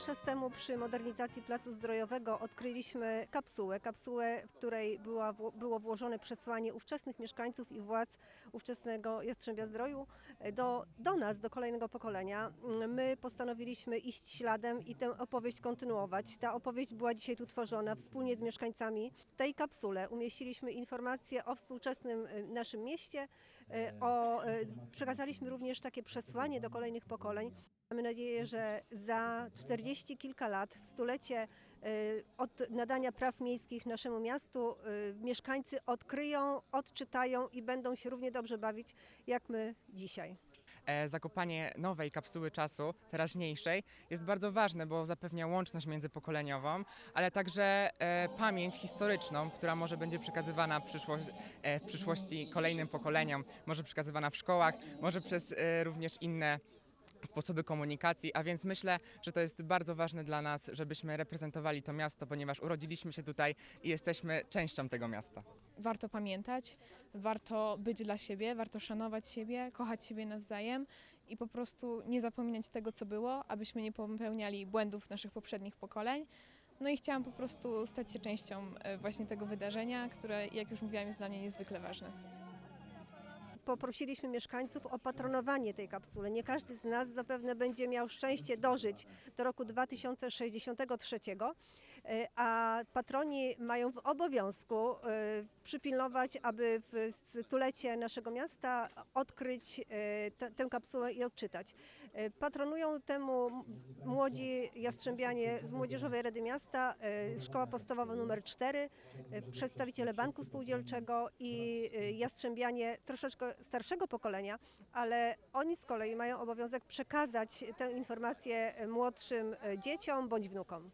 Jakiś czas temu przy modernizacji Placu Zdrojowego odkryliśmy kapsułę, kapsułę, w której była, było włożone przesłanie ówczesnych mieszkańców i władz ówczesnego Jastrzębia Zdroju do, do nas, do kolejnego pokolenia. My postanowiliśmy iść śladem i tę opowieść kontynuować. Ta opowieść była dzisiaj tu tworzona wspólnie z mieszkańcami. W tej kapsule umieściliśmy informacje o współczesnym y, naszym mieście, y, o, y, przekazaliśmy również takie przesłanie do kolejnych pokoleń. Mamy nadzieję, że za 40 kilka lat, w stulecie y, od nadania praw miejskich naszemu miastu, y, mieszkańcy odkryją, odczytają i będą się równie dobrze bawić jak my dzisiaj. E, Zakopanie nowej kapsuły czasu, teraźniejszej, jest bardzo ważne, bo zapewnia łączność międzypokoleniową, ale także e, pamięć historyczną, która może będzie przekazywana e, w przyszłości kolejnym pokoleniom, może przekazywana w szkołach, może przez również inne sposoby komunikacji, a więc myślę, że to jest bardzo ważne dla nas, żebyśmy reprezentowali to miasto, ponieważ urodziliśmy się tutaj i jesteśmy częścią tego miasta. warto pamiętać, warto być dla siebie, warto szanować siebie, kochać siebie nawzajem i po prostu nie zapominać tego, co było, abyśmy nie popełniali błędów naszych poprzednich pokoleń. No i chciałam po prostu stać się częścią e, właśnie tego wydarzenia, które, jak już mówiłam, jest dla mnie niezwykle ważne. Poprosiliśmy mieszkańców o patronowanie tej kapsule. Nie każdy z nas zapewne będzie miał szczęście dożyć do roku 2063, e, a patroni mają w obowiązku e, przypilnować, aby w stulecie naszego miasta odkryć e, tę- kapsułę i odczytać. E, Patronują temu młodzi jastrzębianie z Młodzieżowej Rady Miasta, e, Szkoła Podstawowa nr 4, e, przedstawiciele Banku Spółdzielczego i e, jastrzębianie troszeczkę starszego pokolenia, ale oni z kolei mają obowiązek przekazać tę informację młodszym e, dzieciom bądź wnukom.